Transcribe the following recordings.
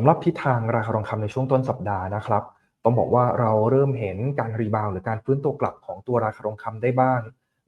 สำหรับทิศทางราคาทองคำในช่วงต้นสัปดาห์นะครับ ต้องบอกว่าเราเริ่มเห็นการรีบาวหรือการฟื้นตัวกลับของตัวราคาทองคำได้บ้าง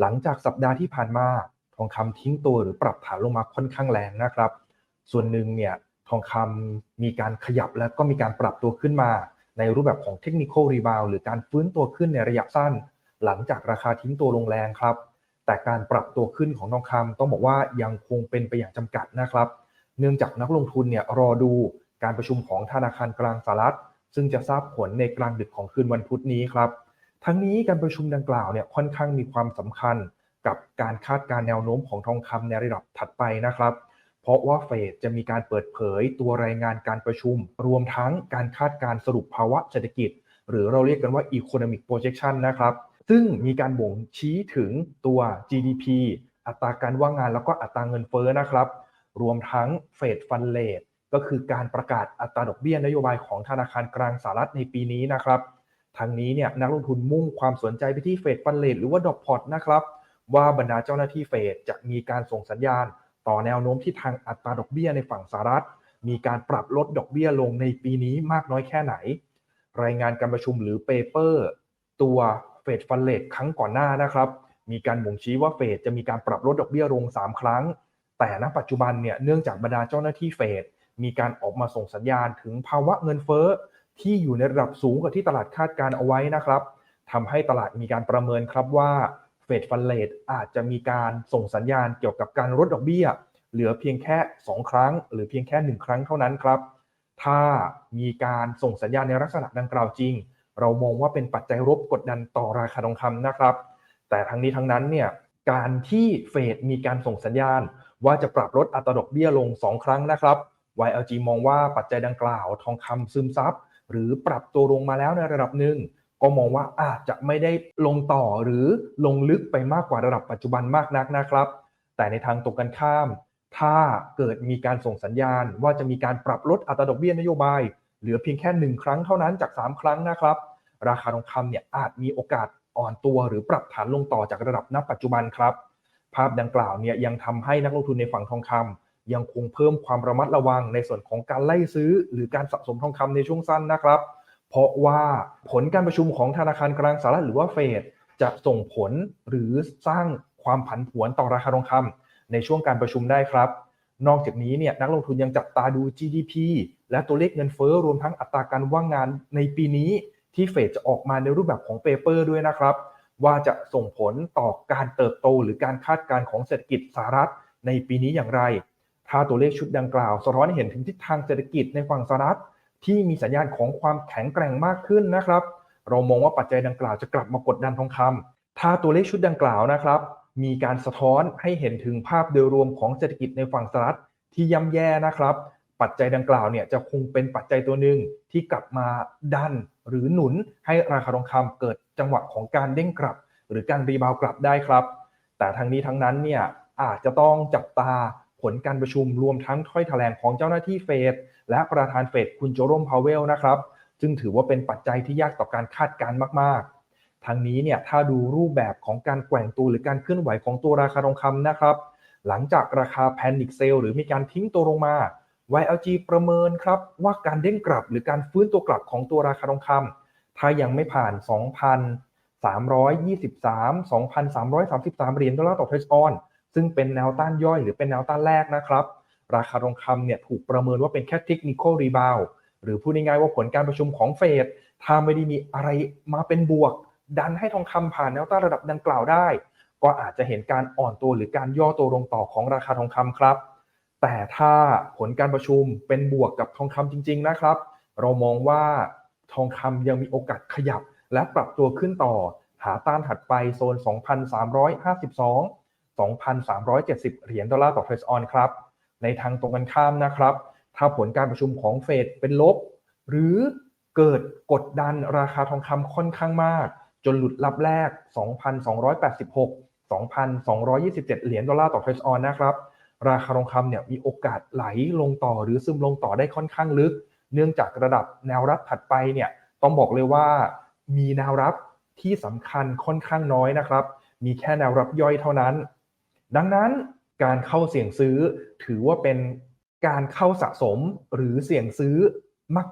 หลังจากสัปดาห์ที่ผ่านมาทองคำทิ้งตัวหรือปรับฐานลงมาค่อนข้างแรงนะครับ ส่วนหนึ่งเนี่ยทองคำมีการขยับและก็มีการปรับตัวขึ้นมา ในรูปแบบของเทคนิคอลรีบาวหรือการฟื้นตัวขึ้นในระยะสั้น หลังจากราคาทิ้งตัวลงแรงครับ แต่การปรับตัวขึ้นของทองคำต้องบอกว่ายังคงเป็นไปอย่างจำกัดนะครับ เนื่องจากนักลงทุนเนี่ยรอดู การประชุมของธนาคารกลางสหรัฐ ซึ่งจะทราบผลในกลางดึกของคืนวันพุธนี้ครับ ทั้งนี้การประชุมดังกล่าวเนี่ยค่อนข้างมีความสำคัญกับการคาดการแนวโน้มของทองคำในระดับถัดไปนะครับ เพราะว่าเฟดจะมีการเปิดเผยตัวรายงานการประชุม รวมทั้งการคาดการสรุปภาวะเศรษฐกิจ หรือเราเรียกกันว่า economic projection นะครับ ซึ่งมีการบ่งชี้ถึงตัว GDP อัตราการว่างงานแล้วก็อัตราเงินเฟ้อนะครับ รวมทั้งเฟดฟันเลท ก็คือการประกาศอัตราดอกเบี้ยนโยบายของธนาคารกลางสหรัฐในปีนี้นะครับทางนี้เนี่ยนักลงทุนมุ่งความสนใจไปที่เฟดฟันเลทหรือว่าดอกพอตนะครับ ว่าบรรดาเจ้าหน้าที่เฟดจะมีการส่งสัญญาณ ต่อแนวโน้มที่ทางอัตราดอกเบี้ยในฝั่งสหรัฐ มีการปรับลดดอกเบี้ยลงในปีนี้มากน้อยแค่ไหน รายงานการประชุมหรือเปเปอร์ตัวเฟดฟันเลทครั้งก่อนหน้านะครับ มีการบ่งชี้ว่าเฟดจะมีการปรับลดดอกเบี้ยลง 3 ครั้ง แต่ณปัจจุบันเนี่ยเนื่องจากบรรดาเจ้าหน้าที่เฟด มีการออกมาส่งสัญญาณถึงภาวะเงินเฟ้อที่อยู่ในระดับสูงกว่าที่ตลาดคาดการเอาไว้นะครับทำให้ตลาดมีการประเมินครับว่าเฟดฟันเลทอาจจะมีการส่งสัญญาณเกี่ยวกับการลดดอกเบี้ย เหลือเพียงแค่ 2 ครั้ง หรือเพียงแค่ 1 ครั้งเท่านั้นครับ ถ้ามีการส่งสัญญาณในลักษณะดังกล่าวจริง เรามองว่าเป็นปัจจัยรบกดดันต่อราคาทองคำนะครับ แต่ทั้งนี้ทั้งนั้นเนี่ยการที่เฟดมีการส่งสัญญาณ ว่าจะปรับลดอัตราดอกเบี้ยลง 2 ครั้งนะครับ YLG มองว่าปัจจัยดังกล่าวทองคำซึมซับหรือปรับตัวลงมาแล้วในระดับหนึ่งก็มองว่าอาจจะไม่ได้ลงต่อหรือลงลึกไปมากกว่าระดับปัจจุบันมากนักนะครับ แต่ในทางตรงกันข้าม ถ้าเกิดมีการส่งสัญญาณ ว่าจะมีการปรับลดอัตราดอกเบี้ยนโยบาย เหลือเพียงแค่หนึ่งครั้งเท่านั้นจาก 3 ครั้งนะครับ ราคาทองคำเนี่ยอาจมีโอกาสอ่อนตัวหรือปรับฐานลงต่อจากระดับณปัจจุบันครับ ภาพดังกล่าวเนี่ยยังทำให้นักลงทุนในฝั่งทองคำ ยังคงเพิ่มความระมัดระวังในส่วนของการไล่ซื้อ หรือการสะสมทองคำในช่วงสั้นนะครับ เพราะว่าผลการประชุมของธนาคารกลางสหรัฐหรือว่าเฟดจะส่งผลหรือสร้างความผันผวนต่อราคาทองคำในช่วงการประชุมได้ครับ นอกจากนี้เนี่ยนักลงทุนยังจับตาดู GDP และตัวเลขเงินเฟ้อรวมทั้งอัตราการว่างงานในปีนี้ที่เฟดจะออกมาในรูปแบบของเปเปอร์ด้วยนะครับ ว่าจะส่งผลต่อการเติบโตหรือการคาดการณ์ของเศรษฐกิจสหรัฐในปีนี้อย่างไร ถ้าตัวเลขชุดดังกล่าว สะท้อนให้เห็นถึงทิศทางเศรษฐกิจในฝั่งสหรัฐที่มีสัญญาณของความแข็งแกร่งมากขึ้นนะครับ เรามองว่าปัจจัยดังกล่าวจะกลับมากดดันทองคำถ้าตัวเลขชุดดังกล่าวนะครับ มีการสะท้อนให้เห็นถึงภาพโดยรวมของเศรษฐกิจในฝั่งสหรัฐที่ย่ำแย่นะครับ ปัจจัยดังกล่าวเนี่ยจะคงเป็นปัจจัยตัวหนึ่งที่กลับมาดันหรือหนุนให้ราคาทองคำเกิดจังหวะของการเด้งกลับ หรือการรีบาวกลับได้ครับ แต่ทั้งนี้ทั้งนั้นเนี่ยอาจจะต้องจับตา ผลการประชุมรวมทั้งถ้อยแถลงของเจ้าหน้าที่เฟดและประธานเฟดคุณโจโรมพาวเวลนะครับซึ่งถือว่าเป็นปัจจัยที่ยากต่อการคาดการณ์มากๆ ทั้งนี้เนี่ยถ้าดูรูปแบบของการแกว่งตัวหรือการเคลื่อนไหวของตัวราคาทองคำนะครับ หลังจากราคาแพนิคเซลหรือมีการทิ้งตัวลงมา YLG ประเมินครับว่าการเด้งกลับหรือการฟื้นตัวกลับของตัวราคาทองคำถ้ายังไม่ผ่าน 2,323 2,333 เหรียญดอลลาร์ต่อเทรชออน ซึ่งเป็นแนวต้านย่อยหรือเป็นแนวต้านแรกนะครับ ราคาทองคำเนี่ยถูกประเมินว่าเป็นแค่เทคนิคอลรีบาวหรือพูดง่ายๆว่าผลการประชุมของเฟดถ้าไม่ได้มีอะไรมาเป็นบวก ดันให้ทองคำผ่านแนวต้านระดับดังกล่าวได้ ก็อาจจะเห็นการอ่อนตัวหรือการย่อตัวลงต่อของราคาทองคำครับ แต่ถ้าผลการประชุมเป็นบวกกับทองคำจริง ๆนะครับ เรามองว่าทองคำยังมีโอกาสขยับ และปรับตัวขึ้นต่อ หาต้านถัดไปโซน 2,352 2,370 เหรียญดอลลาร์ต่อเทรซออนครับ ในทางตรงกันข้ามนะครับ ถ้าผลการประชุมของเฟดเป็นลบ หรือเกิดกดดันราคาทองคำค่อนข้างมาก จนหลุดลับแรก 2,286 2,227 เหรียญดอลลาร์ต่อเทรซออนนะครับ ราคาทองคำเนี่ยมีโอกาสไหลลงต่อหรือซึมลงต่อได้ค่อนข้างลึก เนื่องจากระดับแนวรับถัดไปเนี่ยต้องบอกเลยว่ามีแนวรับที่สำคัญค่อนข้างน้อยนะครับ มีแค่แนวรับย่อยเท่านั้น ดังนั้นการเข้าเสี่ยงซื้อถือว่าเป็นการเข้าสะสมหรือเสี่ยงซื้อ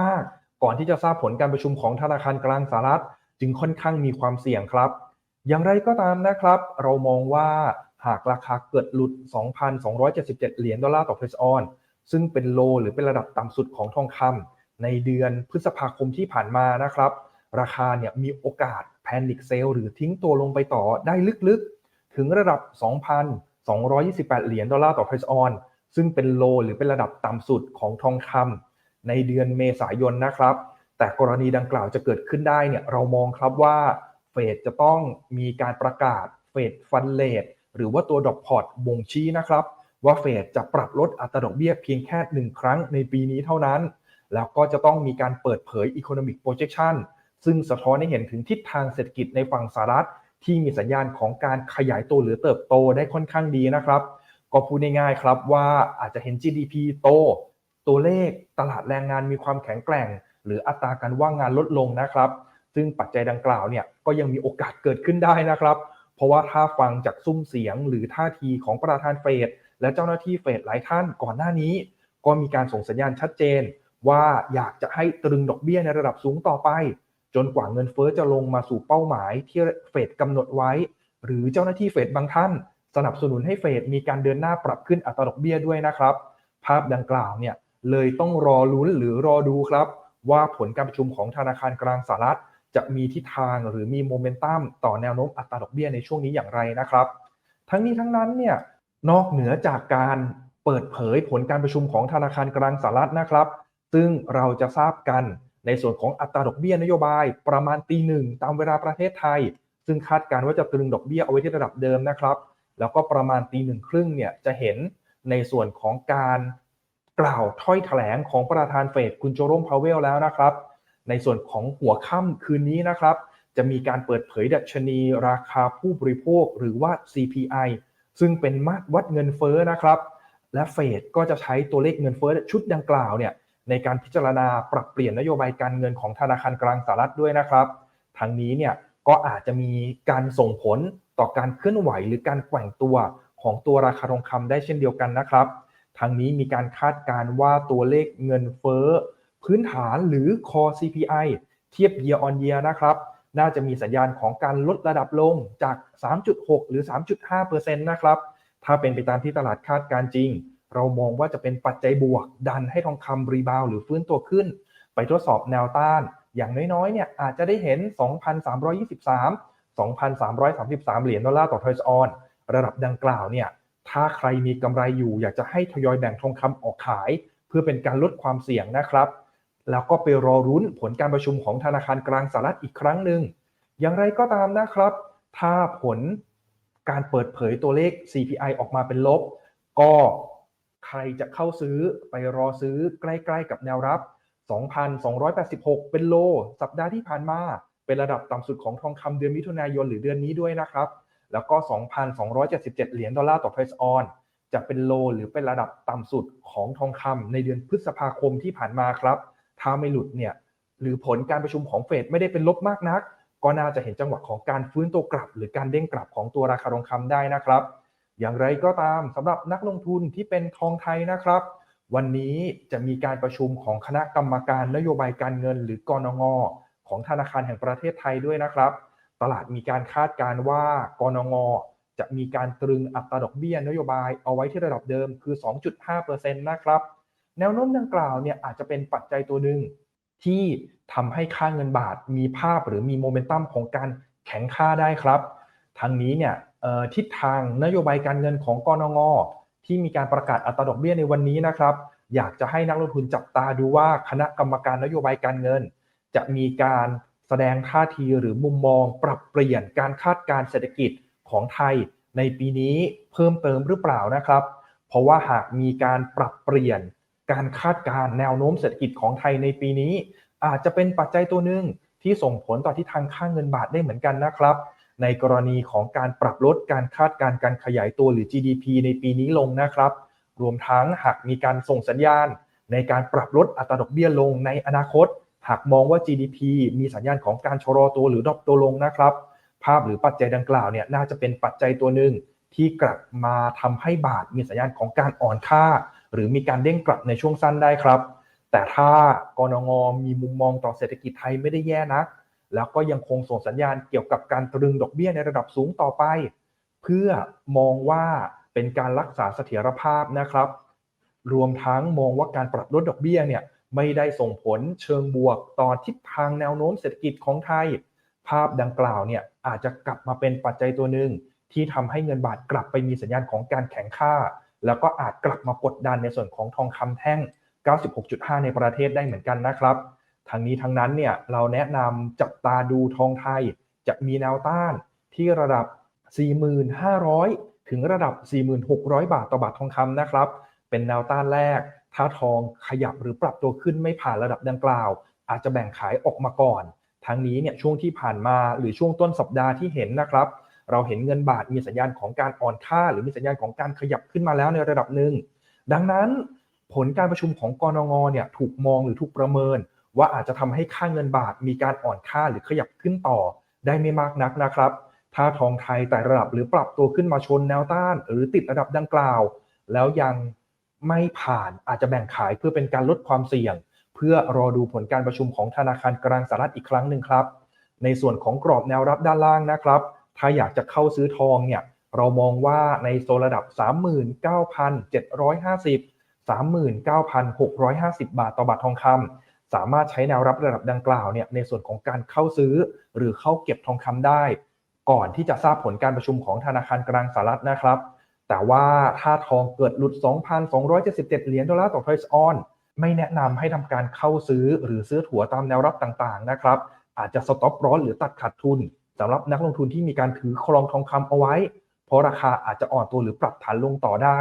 มาก ๆ ก่อนที่จะทราบผลการประชุมของธนาคารกลางสหรัฐ จึงค่อนข้างมีความเสี่ยงครับ อย่างไรก็ตามนะครับ เรามองว่าหากราคาเกิดหลุด 2,277 เหรียญดอลลาร์ต่อเพรสออน ซึ่งเป็นโลหรือเป็นระดับต่ำสุดของทองคำในเดือนพฤษภาคมที่ผ่านมานะครับ ราคาเนี่ยมีโอกาสแพนิคเซลหรือทิ้งตัวลงไปต่อได้ลึกๆ ถึงระดับ 2,228 เหรียญดอลลาร์ต่อเพรสออนซึ่งเป็นโลหรือเป็นระดับต่ำสุดของทองคำในเดือนเมษายนนะครับ แต่กรณีดังกล่าวจะเกิดขึ้นได้เนี่ยเรามองครับว่าเฟดจะต้องมีการประกาศเฟดฟันเลทหรือว่าตัวดอกพอร์ตบ่งชี้นะครับ ว่าเฟดจะปรับลดอัตราดอกเบี้ยเพียงแค่หนึ่งครั้งในปีนี้เท่านั้น แล้วก็จะต้องมีการเปิดเผย Economic Projection ซึ่งสะท้อนให้เห็นถึงทิศทางเศรษฐกิจในฝั่งสหรัฐ ที่มีสัญญาณของการขยายตัวหรือเติบโตได้ค่อนข้างดีนะครับ ก็พูดง่ายๆครับว่าอาจจะเห็น GDP โต ตัวเลขตลาดแรงงานมีความแข็งแกร่ง หรืออัตราการว่างงานลดลงนะครับ ซึ่งปัจจัยดังกล่าวเนี่ยก็ยังมีโอกาสเกิดขึ้นได้นะครับ เพราะว่าถ้าฟังจากซุ้มเสียงหรือท่าทีของประธานเฟดและเจ้าหน้าที่เฟดหลายท่านก่อนหน้านี้ ก็มีการส่งสัญญาณชัดเจน ว่าอยากจะให้ตรึงดอกเบี้ยในระดับสูงต่อไป จนกว่าเงินเฟอ้อจะลงมาสู่เป้าหมายที่เฟดกำหนดไว้ หรือเจ้าหน้าที่เฟดบางท่าน สนับสนุนให้เฟดมีการเดินหน้าปรับขึ้นอัตราดอกเบี้ยด้วยนะครับ ภาพดังกล่าวเนี่ยเลยต้องรอลุ้นหรือรอดูครับ ว่าผลการประชุมของธนาคารกลางสหรัฐ จะมีทิศทางหรือมีโมเมนตัมต่อแนวโน้มอัตราดอกเบี้ยในช่วงนี้อย่างไรนะครับ ทั้งนี้ทั้งนั้นเนี่ยนอกเหนือจากการเปิดเผยผลการประชุมของธนาคารกลางสหรัฐนะครับ ซึ่งเราจะทราบกัน ในส่วนของอัตราดอกเบี้ยนโยบายประมาณตีหนึ่งตามเวลาประเทศไทย ซึ่งคาดการณ์ว่าจะตรึงดอกเบี้ยเอาไว้ที่ระดับเดิมนะครับ แล้วก็ประมาณตีหนึ่งครึ่งเนี่ยจะเห็นในส่วนของการกล่าวถ้อยแถลงของประธานเฟดคุณโจโรมพาวเวลแล้วนะครับ ในส่วนของหัวค่ำคืนนี้นะครับ จะมีการเปิดเผยดัชนีราคาผู้บริโภคหรือว่า CPI ซึ่งเป็นมาตรวัดเงินเฟ้อนะครับ และเฟดก็จะใช้ตัวเลขเงินเฟ้อชุดดังกล่าวเนี่ย ในการพิจารณาปรับเปลี่ยนนโยบายการเงินของธนาคารกลางสหรัฐด้วยนะครับทางนี้เนี่ยก็อาจจะมีการส่งผลต่อการเคลื่อนไหวหรือการแกว่งตัวของตัวราคาทองคำได้เช่นเดียวกันนะครับทางนี้มีการคาดการณ์ว่าตัวเลขเงินเฟ้อพื้นฐานหรือ core CPI เทียบ year on year นะครับ น่าจะมีสัญญาณของการลดระดับลงจาก 3.6 หรือ 3.5%นะครับ ถ้าเป็นไปตามที่ตลาดคาดการจริง เรามองว่าจะเป็นปัจจัยบวก ดันให้ทองคำรีบาวหรือฟื้นตัวขึ้น ไปทดสอบแนวต้าน อย่างน้อยๆเนี่ยอาจจะได้เห็น 2,323 2,333 เหรียญดอลลาร์ต่อทอยส์ออนระดับดังกล่าวเนี่ยถ้าใครมีกำไรอยู่อยากจะให้ทยอยแบ่งทองคำออกขาย เพื่อเป็นการลดความเสี่ยงนะครับ แล้วก็ไปรอรุ้นผลการประชุมของธนาคารกลางสหรัฐอีกครั้งหนึ่งอย่างไรก็ตามนะครับ ถ้าผลการเปิดเผยตัวเลข CPI ออกมาเป็นลบ ก็ ใครจะเข้าซื้อไปรอซื้อใกล้ๆกับแนวรับ 2,286 เป็นโล สัปดาห์ที่ผ่านมา เป็นระดับต่ำสุดของทองคำเดือนมิถุนายนหรือเดือนนี้ด้วยนะครับ แล้วก็ 2,277 เหรียญดอลลาร์ต่อเพรสออนจะเป็นโลหรือเป็นระดับต่ำสุดของทองคำในเดือนพฤษภาคมที่ผ่านมาครับถ้าไม่หลุดเนี่ยหรือผลการประชุมของเฟดไม่ได้เป็นลบมากนัก ก็น่าจะเห็นจังหวะของการฟื้นตัวกลับ หรือการเด้งกลับของตัวราคาทองคำได้นะครับ อย่างไรก็ตามสำหรับนักลงทุนที่เป็นทองไทยนะครับ วันนี้จะมีการประชุมของคณะกรรมการนโยบายการเงิน หรือกรงงของธนาคารแห่งประเทศไทยด้วยนะครับ ตลาดมีการคาดการ์ว่ากรงงจะมีการตรึงอัตราดอกเบี้ยนโยบายเอาไว้ที่ระดับเดิมคือ 2.5%นะครับแนวโน้มดังกล่าวเนี่ยอาจจะเป็นปัจจัยตัวหนึ่งที่ทำให้ค่าเงินบาทมีภาพหรือมีโมเมนตัมของการแข็งค่าได้ครับทางนี้เนี่ย ทิศทางนโยบายการเงินของกรงงที่มีการประกาศอัตราดอกเบี้ยในวันนี้นะครับ อยากจะให้นักลงทุนจับตาดูว่าคณะกรรมการนโยบายการเงิน จะมีการแสดงท่าทีหรือมุมมอง ปรับเปลี่ยนการคาดการเศรษฐกิจของไทย ในปีนี้เพิ่มเติมหรือเปล่านะครับ เพราะว่าหากมีการปรับเปลี่ยนการคาดการแนวโน้มเศรษฐกิจของไทยในปีนี้ อาจจะเป็นปัจจัยตัวหนึ่งที่ส่งผลต่อที่ทางค่างเงินบาทได้เหมือนกันนะครับ ในกรณีของการปรับลดการคาดการการขยายตัวหรือ GDP ในปีนี้ลงนะครับ รวมทั้งหากมีการส่งสัญญาณ ในการปรับลดอัตราดอกเบี้ยลงในอนาคต หากมองว่า GDP มีสัญญาณของการชะลอตัวหรือดรอปตัวลงนะครับ ภาพหรือปัจจัยดังกล่าวเนี่ยน่าจะเป็นปัจจัยตัวหนึ่งที่กลับมาทำให้บาทมีสัญญาณของการอ่อนค่า หรือมีการเด้งกลับในช่วงสั้นได้ครับ แต่ถ้ากรงงมีมุมมองต่อเศรษฐกิจไทยไม่ได้แย่นะ แล้วก็ยังคงส่งสัญญาณเกี่ยวกับการตรึงดอกเบี้ยในระดับสูงต่อไป เพื่อมองว่าเป็นการรักษาเสถียรภาพนะครับ รวมทั้งมองว่าการปรับลดดอกเบี้ยเนี่ยไม่ได้ส่งผลเชิงบวกต่อทิศทางแนวโน้มเศรษฐกิจของไทย ภาพดังกล่าวเนี่ยอาจจะกลับมาเป็นปัจจัยตัวหนึ่งที่ทำให้เงินบาทกลับไปมีสัญญาณของการแข็งค่า แล้วก็อาจกลับมากดดันในส่วนของทองคำแท่ง 96.5 ในประเทศได้เหมือนกันนะครับ ทางนี้ทางนั้นเนี่ยเราแนะนำจับตาดูทองไทยจะมีแนวต้านที่ระดับ 4,500 ถึงระดับ 4,600 บาทต่อบาททองคำนะครับ เป็นแนวต้านแรก ถ้าทองขยับหรือปรับตัวขึ้นไม่ผ่านระดับดังกล่าว อาจจะแบ่งขายออกมาก่อน ทั้งนี้เนี่ยช่วงที่ผ่านมาหรือช่วงต้นสัปดาห์ที่เห็นนะครับ เราเห็นเงินบาทมีสัญญาณของการอ่อนค่า หรือมีสัญญาณของการขยับขึ้นมาแล้วในระดับหนึ่งดังนั้นผลการประชุมของกรงงเนี่ยถูกมองหรือถูกประเมิน ว่าอาจจะทำให้ค่าเงินบาทมีการอ่อนค่าหรือขยับขึ้นต่อได้ไม่มากนักนะครับ ถ้าทองไทยแต่ระดับหรือปรับตัวขึ้นมาชนแนวต้าน หรือติดระดับดังกล่าว แล้วยังไม่ผ่านอาจจะแบ่งขายเพื่อเป็นการลดความเสี่ยง เพื่อรอดูผลการประชุมของธนาคารกลางสหรัฐอีกครั้งหนึ่งครับ ในส่วนของกรอบแนวรับด้านล่างนะครับ ถ้าอยากจะเข้าซื้อทองเนี่ยเรามองว่าในโซนระดับ 39,750 39,650 บาทต่อบาททองคำ สามารถใช้แนวรับระดับดังกล่าวเนี่ยในส่วนของการเข้าซื้อ หรือเข้าเก็บทองคำได้ ก่อนที่จะทราบผลการประชุมของธนาคารกลางสหรัฐนะครับ แต่ว่าถ้าทองเกิดหลุด 2,277 เหรียญดอลลาร์ต่อทรอยส์ออนไม่แนะนำให้ทำการเข้าซื้อหรือซื้อถั่วตามแนวรับต่างๆนะครับ อาจจะสต็อปร้อนหรือตัดขาดทุนสำหรับนักลงทุนที่มีการถือครองทองคำเอาไว้ เพราะราคาอาจจะอ่อนตัวหรือปรับฐานลงต่อได้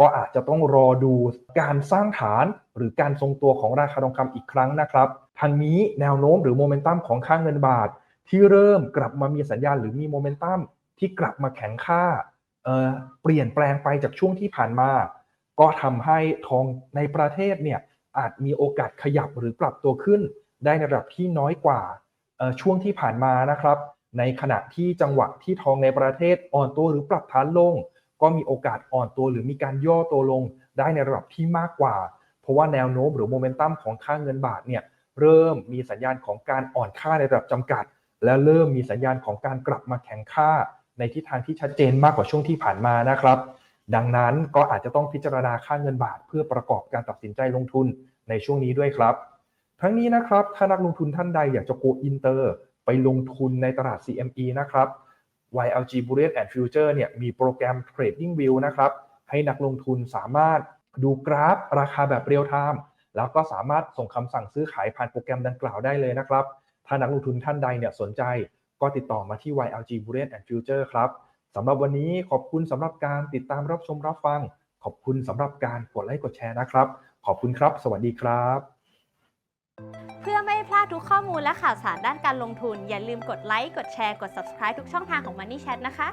ก็อาจจะต้องรอดูการสร้างฐานหรือการทรงตัวของราคาทองคำอีกครั้งนะครับทางนี้แนวโน้มหรือโมเมนตัมของค่างเงินบาท ที่เริ่มกลับมามีสัญญาณหรือมีโมเมนตัมที่กลับมาแข็งค่าเเปลี่ยนแปลงไปจากช่วงที่ผ่านมา ก็ทำให้ทองในประเทศเนี่ยอาจมีโอกาสขยับหรือปรับตัวขึ้น ได้ในระดับที่น้อยกว่าช่วงที่ผ่านมานะครับ ในขณะที่จังหวะที่ทองในประเทศอ่อนตัวหรือปรับฐานลง ก็มีโอกาสอ่อนตัวหรือมีการย่อตัวลงได้ในระดับที่มากกว่า เพราะว่าแนวโน้มหรือโมเมนตัมของค่าเงินบาทเนี่ยเริ่มมีสัญญาณของการอ่อนค่าในระดับจำกัด และเริ่มมีสัญญาณของการกลับมาแข็งค่า ในทิศทางที่ชัดเจนมากกว่าช่วงที่ผ่านมานะครับ ดังนั้นก็อาจจะต้องพิจารณาค่าเงินบาท เพื่อประกอบการตัดสินใจลงทุนในช่วงนี้ด้วยครับ ทั้งนี้นะครับถ้านักลงทุนท่านใดอยากจะโกอินเตอร์ ไปลงทุนในตลาด CME นะครับ YLG Bullion and Future เนี่ยมีโปรแกรม Trading View นะครับ ให้นักลงทุนสามารถดูกราฟราคาแบบเรียลไทม์แล้วก็สามารถส่งคำสั่งซื้อขายผ่านโปรแกรมดังกล่าวได้เลยนะครับ ถ้านักลงทุนท่านใดเนี่ยสนใจก็ติดต่อมาที่ YLG Bullion and Future ครับสำหรับวันนี้ขอบคุณสำหรับการติดตามรับชมรับฟัง ขอบคุณสำหรับการกดไลค์กดแชร์นะครับ ขอบคุณครับ สวัสดีครับ ดทุกข้อมูลและข่าวสารด้านการลงทุน อย่าลืมกดไลค์ กดแชร์ กด subscribe ทุกช่องทางของ Money Chat นะคะ